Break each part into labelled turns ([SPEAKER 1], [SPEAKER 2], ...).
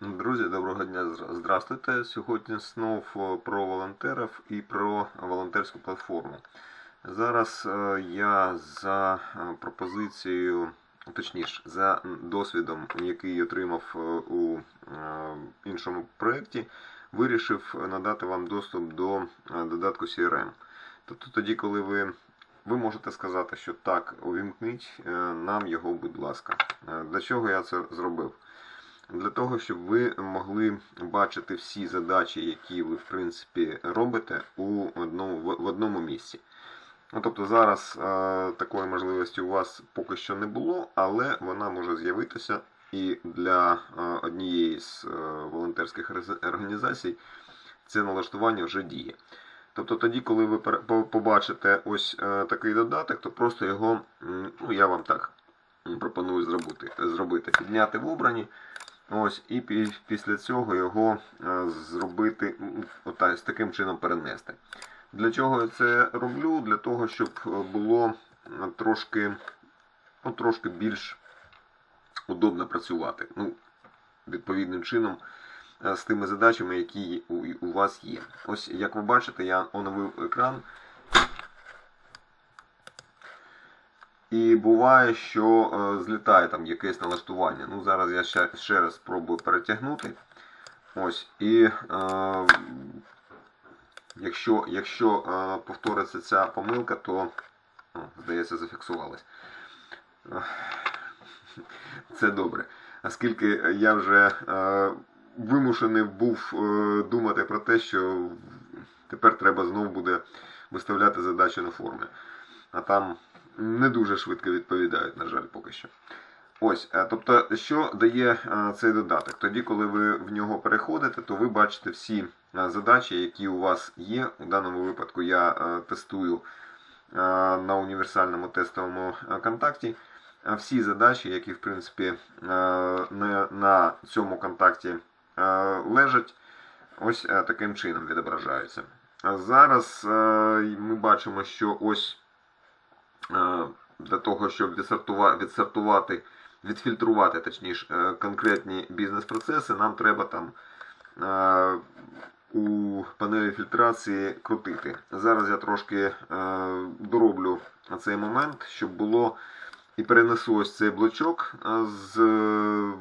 [SPEAKER 1] Друзі, доброго дня, здравствуйте. Сьогодні знов про волонтерів і про волонтерську платформу. Зараз е, я за е, пропозицією, точніше, за досвідом, який отримав е, у іншому проєкті, вирішив надати вам доступ до додатку CRM. Тобто тоді, коли ви, ви можете сказати, що так, увімкніть нам його, будь ласка. Для чого я це зробив? Для того, щоб ви могли бачити всі задачі, які ви в принципі робите у одному, в одному місці. Ну, тобто зараз е, такої можливості у вас поки що не було, але вона може з'явитися і для е, однієї з е, волонтерських організацій це налаштування вже діє. Тобто тоді, коли ви побачите ось е, такий додаток, то просто його, ну я вам так пропоную зробити, зробити підняти в обрані. Ось, і після цього його е, зробити з таким чином перенести. Для чого я це роблю? Для того, щоб е, було е, трошки, ну, трошки більш удобно працювати. Ну, відповідним чином з тими задачами, які у вас є. Ось, як ви бачите, я оновив екран. І буває, що е, злітає там якесь налаштування. Ну, зараз я ще, ще раз спробую перетягнути. Ось, і е, якщо, якщо е, повториться ця помилка, то, о, здається, зафіксувалась. Це добре. Оскільки я вже е, вимушений був е, думати про те, що тепер треба знову буде виставляти задачі на формі. А там не дуже швидко відповідають, на жаль, поки що. Ось, е, тобто, що дає е, цей додаток? Тоді, коли ви в нього переходите, то ви бачите всі е, задачі, які у вас є. У даному випадку я тестую на універсальному тестовому контакті. Всі задачі, які в принципі на, цьому контакті лежать, ось таким чином відображаються. Зараз ми бачимо, що ось для того, щоб відсортувати, відфільтрувати точніше, е, конкретні бізнес-процеси, нам треба там е, у панелі фільтрації крутити. Зараз я трошки е, дороблю цей момент, щоб було і перенесу ось цей блочок е, з е,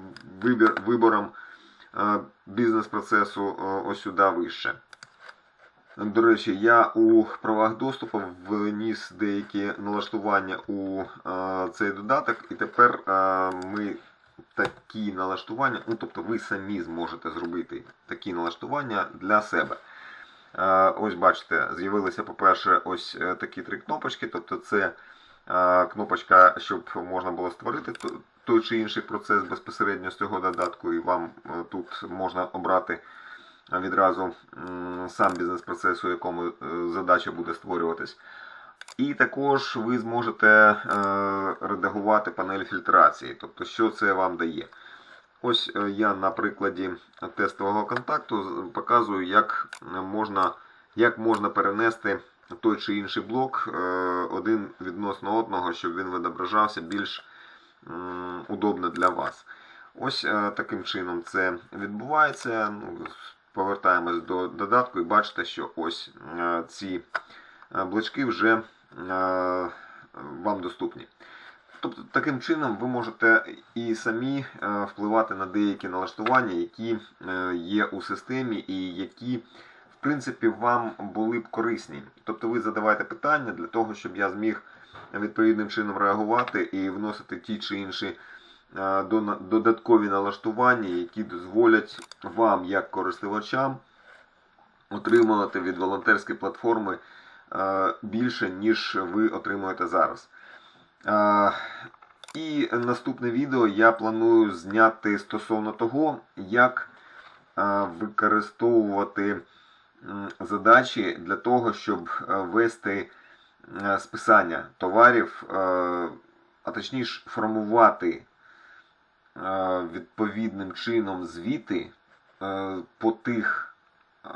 [SPEAKER 1] вибором е, бізнес-процесу е, ось сюди вище. До речі, я у правах доступу вніс деякі налаштування у е, цей додаток, і тепер е, ми такі налаштування, ну тобто ви самі зможете зробити такі налаштування для себе. Е, ось бачите, з'явилися, по-перше, ось такі три кнопочки. Тобто це кнопочка, щоб можна було створити той чи інший процес безпосередньо з цього додатку, і вам тут можна обрати відразу сам бізнес-процес, у якому е, задача буде створюватись. І також ви зможете е, редагувати панель фільтрації, тобто що це вам дає. Ось е, я на прикладі тестового контакту показую, як можна, як можна перенести той чи інший блок один відносно одного, щоб він відображався більш удобно для вас. Ось таким чином це відбувається. Повертаємось до додатку і бачите, що ось е, ці е, блочки вже е, вам доступні. Тобто, таким чином ви можете і самі впливати на деякі налаштування, які є у системі і які, в принципі, вам були б корисні. Тобто ви задавайте питання для того, щоб я зміг відповідним чином реагувати і вносити ті чи інші додаткові налаштування, які дозволять вам, як користувачам, отримувати від волонтерської платформи е, більше, ніж ви отримуєте зараз. Е, І наступне відео я планую зняти стосовно того, як е, використовувати задачі для того, щоб е, вести е, списання товарів, е, а точніше формувати е, відповідним чином звіти е, по тих е,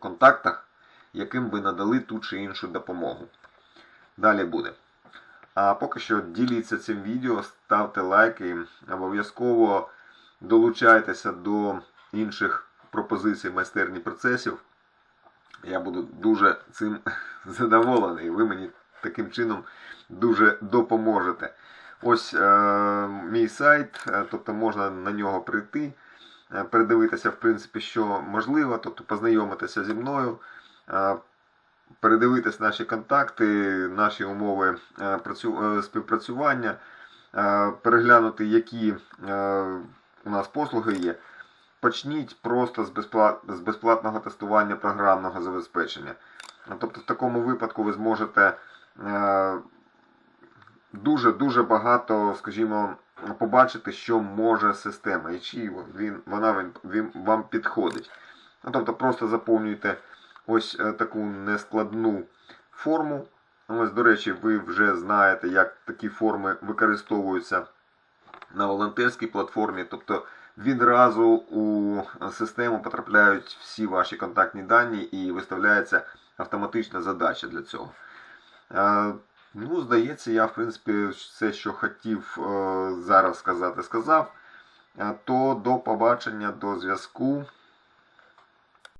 [SPEAKER 1] контактах, яким ви надали ту чи іншу допомогу. Далі буде. А поки що діліться цим відео, ставте лайки, обов'язково долучайтеся до інших пропозицій майстерні процесів. Я буду дуже цим задоволений. Ви мені таким чином дуже допоможете. Ось е, мій сайт, е, тобто можна на нього прийти, е, передивитися, в принципі, що можливо, тобто познайомитися зі мною, е, передивитись наші контакти, наші умови е, працю- е, співпрацювання, е, переглянути, які е, у нас послуги є. Почніть просто з, безплат... з безплатного тестування програмного забезпечення. Тобто, в такому випадку ви зможете е, дуже-дуже багато, скажімо, побачити, що може система, і чи він, вона він, вам підходить. Ну, тобто просто заповнюйте ось е, таку нескладну форму. Ось, до речі, ви вже знаєте, як такі форми використовуються на волонтерській платформі. Тобто відразу у систему потрапляють всі ваші контактні дані і виставляється автоматична задача для цього. Ну, здається, я, в принципі, все, що хотів е, зараз сказати, сказав. Е, То до побачення, до зв'язку.